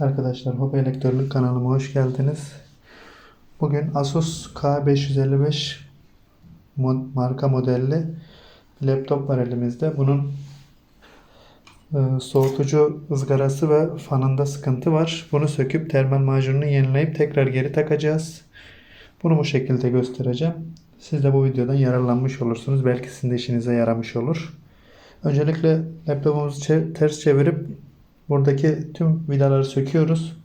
Arkadaşlar Hobi Elektörlük kanalıma hoş geldiniz. Bugün Asus K555 mo- marka modelli laptop var elimizde. Bunun e, soğutucu ızgarası ve fanında sıkıntı var. Bunu söküp termal macununu yenileyip tekrar geri takacağız. Bunu bu şekilde göstereceğim. Siz de bu videodan yararlanmış olursunuz. Belki sizin de işinize yaramış olur. Öncelikle laptopumuzu ters çevirip buradaki tüm vidaları söküyoruz.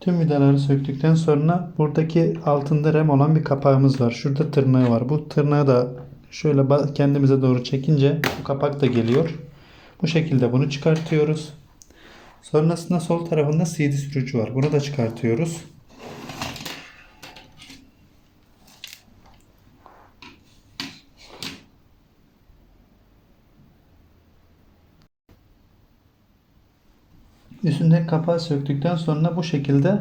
Tüm vidaları söktükten sonra buradaki altında rem olan bir kapağımız var. Şurada tırnağı var. Bu tırnağı da şöyle kendimize doğru çekince bu kapak da geliyor. Bu şekilde bunu çıkartıyoruz. Sonrasında sol tarafında CD sürücü var. Bunu da çıkartıyoruz. Üstündeki kapağı söktükten sonra bu şekilde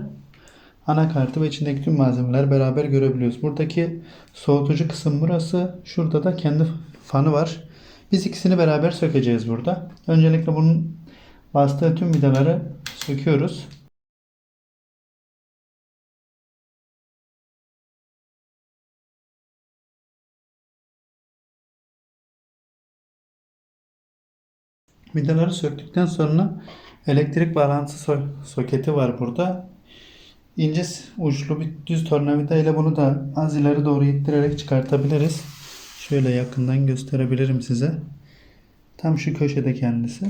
anakartı ve içindeki tüm malzemeler beraber görebiliyoruz. Buradaki soğutucu kısım burası. Şurada da kendi fanı var. Biz ikisini beraber sökeceğiz burada. Öncelikle bunun bastığı tüm vidaları söküyoruz. Vidaları söktükten sonra elektrik bağlantısı so- soketi var burada. İnce uçlu bir düz tornavida ile bunu da az ileri doğru ittirerek çıkartabiliriz. Şöyle yakından gösterebilirim size. Tam şu köşede kendisi.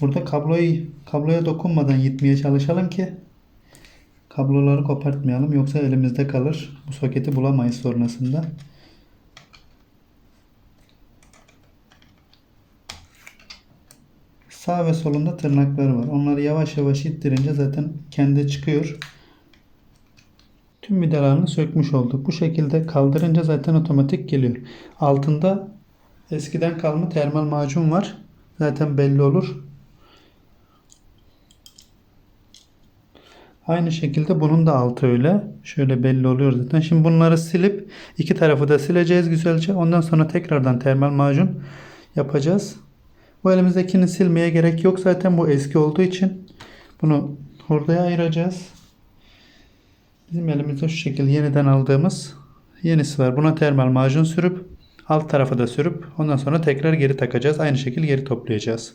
Burada kabloyu kabloya dokunmadan gitmeye çalışalım ki kabloları kopartmayalım yoksa elimizde kalır. Bu soketi bulamayız sonrasında. Sağ ve solunda tırnakları var. Onları yavaş yavaş ittirince zaten kendi çıkıyor. Tüm vidalarını sökmüş olduk. Bu şekilde kaldırınca zaten otomatik geliyor. Altında eskiden kalma termal macun var. Zaten belli olur. Aynı şekilde bunun da altı öyle. Şöyle belli oluyor zaten. Şimdi bunları silip iki tarafı da sileceğiz güzelce. Ondan sonra tekrardan termal macun yapacağız. Bu elimizdekini silmeye gerek yok. Zaten bu eski olduğu için bunu hurdaya ayıracağız. Bizim elimizde şu şekilde yeniden aldığımız yenisi var. Buna termal macun sürüp alt tarafa da sürüp ondan sonra tekrar geri takacağız. Aynı şekilde geri toplayacağız.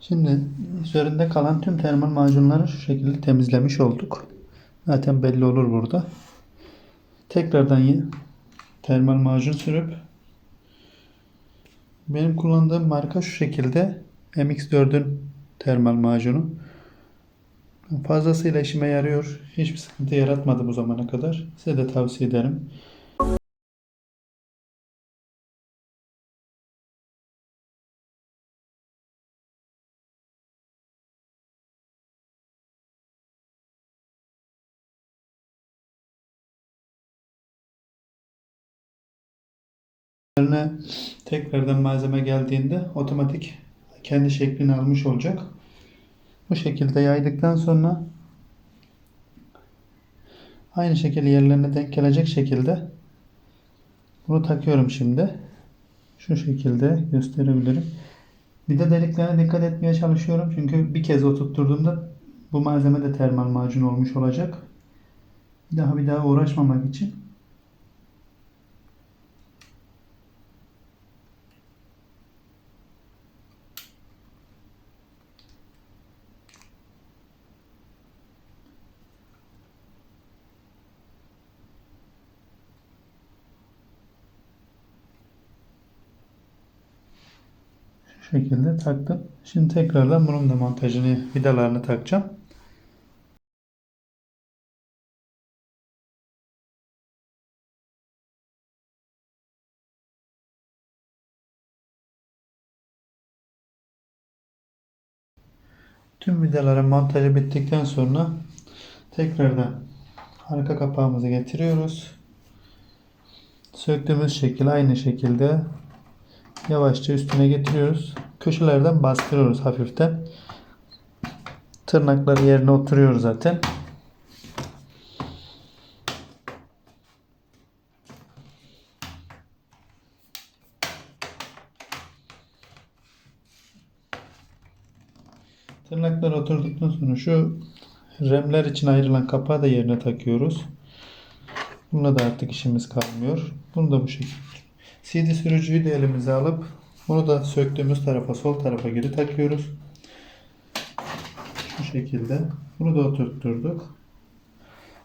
Şimdi üzerinde kalan tüm termal macunları şu şekilde temizlemiş olduk. Zaten belli olur burada. Tekrardan termal macun sürüp benim kullandığım marka şu şekilde MX4'ün termal macunu. Fazlasıyla işime yarıyor. Hiçbir sıkıntı yaratmadı bu zamana kadar. Size de tavsiye ederim. Üzerine tekrardan malzeme geldiğinde otomatik kendi şeklini almış olacak. Bu şekilde yaydıktan sonra aynı şekilde yerlerine denk gelecek şekilde bunu takıyorum şimdi. Şu şekilde gösterebilirim. Bir de deliklerine dikkat etmeye çalışıyorum. Çünkü bir kez oturtturduğumda bu malzeme de termal macun olmuş olacak. Daha bir daha uğraşmamak için şekilde taktım. Şimdi tekrardan bunun da montajını, vidalarını takacağım. Tüm vidaların montajı bittikten sonra tekrardan arka kapağımızı getiriyoruz. Söktüğümüz şekil aynı şekilde yavaşça üstüne getiriyoruz. Köşelerden bastırıyoruz hafiften. Tırnaklar yerine oturuyor zaten. Tırnaklar oturduktan sonra şu remler için ayrılan kapağı da yerine takıyoruz. Bununla da artık işimiz kalmıyor. Bunu da bu şekilde. CD sürücüyü de elimize alıp bunu da söktüğümüz tarafa sol tarafa geri takıyoruz. Şu şekilde. Bunu da oturtturduk.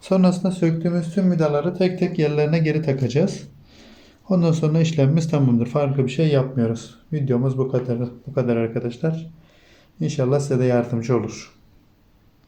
Sonrasında söktüğümüz tüm vidaları tek tek yerlerine geri takacağız. Ondan sonra işlemimiz tamamdır. Farklı bir şey yapmıyoruz. Videomuz bu kadar bu kadar arkadaşlar. İnşallah size de yardımcı olur.